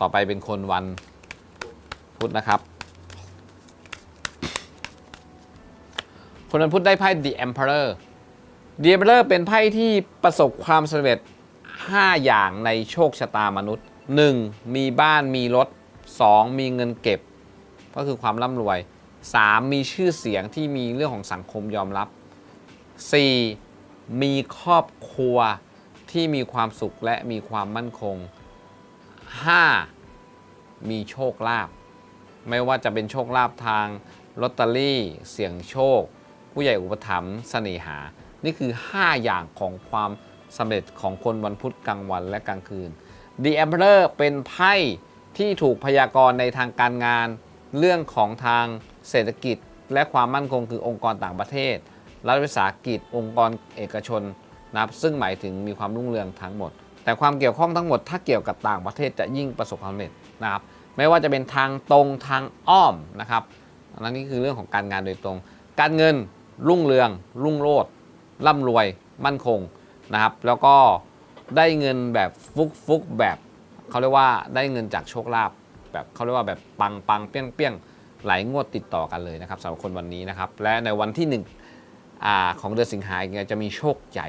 ต่อไปเป็นคนวันพุธนะครับ คนวันพุธได้ไพ่ The Emperor The Emperor เป็นไพ่ที่ประสบความสำเร็จ 5 อย่างในโชคชะตามนุษย์ 1. มีบ้านมีรถ 2. มีเงินเก็บ ก็คือความร่ำรวย 3. มีชื่อเสียงที่มีเรื่องของสังคมยอมรับ 4. มีครอบครัวที่มีความสุขและมีความมั่นคง 5. มีโชคลาภไม่ว่าจะเป็นโชคลาภทางลอตเตอรี่ เสี่ยงโชค ผู้ใหญ่อุปถัมภ์เสน่หา นี่คือ 5 อย่างของความสำเร็จของคนวันพุธกลางวันและกลางคืน The Emperor เป็นไพ่ที่ถูกพยากรณ์ในทางการงาน เรื่องของทางเศรษฐกิจ และความมั่นคงคือองค์กรต่างประเทศ รัฐวิสาหกิจ องค์กรเอกชนนะครับซึ่งหมายถึงมีความรุ่งเรืองทั้งหมด แต่ความเกี่ยวข้องทั้งหมดถ้าเกี่ยวกับต่างประเทศจะยิ่งประสบความสำเร็จนะครับไม่ว่าจะเป็นทางตรงทางอ้อมนะครับนนั้นนี่คือเรื่องของการงานโดยตรง การเงินรุ่งเรือง รุ่งโรจน์ร่ำรวยมั่นคงนะครับ แล้วก็ได้เงินแบบฟุกฟุกแบบเขาเรียกว่าได้เงินจากโชคลาภแบบเขาเรียกว่าแบบปังปังเปี้ยงเปี้ยงหลายงวดติดต่อกันเลยนะครับสำหรับคนวันนี้นะครับ และในวันที่หนึ่งอ่าของเดือนสิงหาคมจะมีโชคใหญ่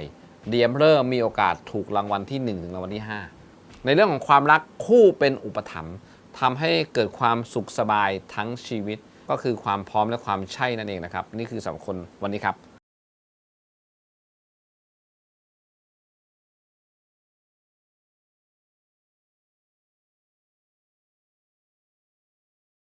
เดียมเริ่มมีโอกาสถูกรางวัลที่ 1 ถึงรางวัลที่ 5 ในเรื่องของความรักคู่เป็นอุปถัมภ์ทำให้เกิดความสุขสบายทั้งชีวิต ก็คือความพร้อมและความใช่นั่นเองนะครับ นี่คือสำคัญวันนี้ครับ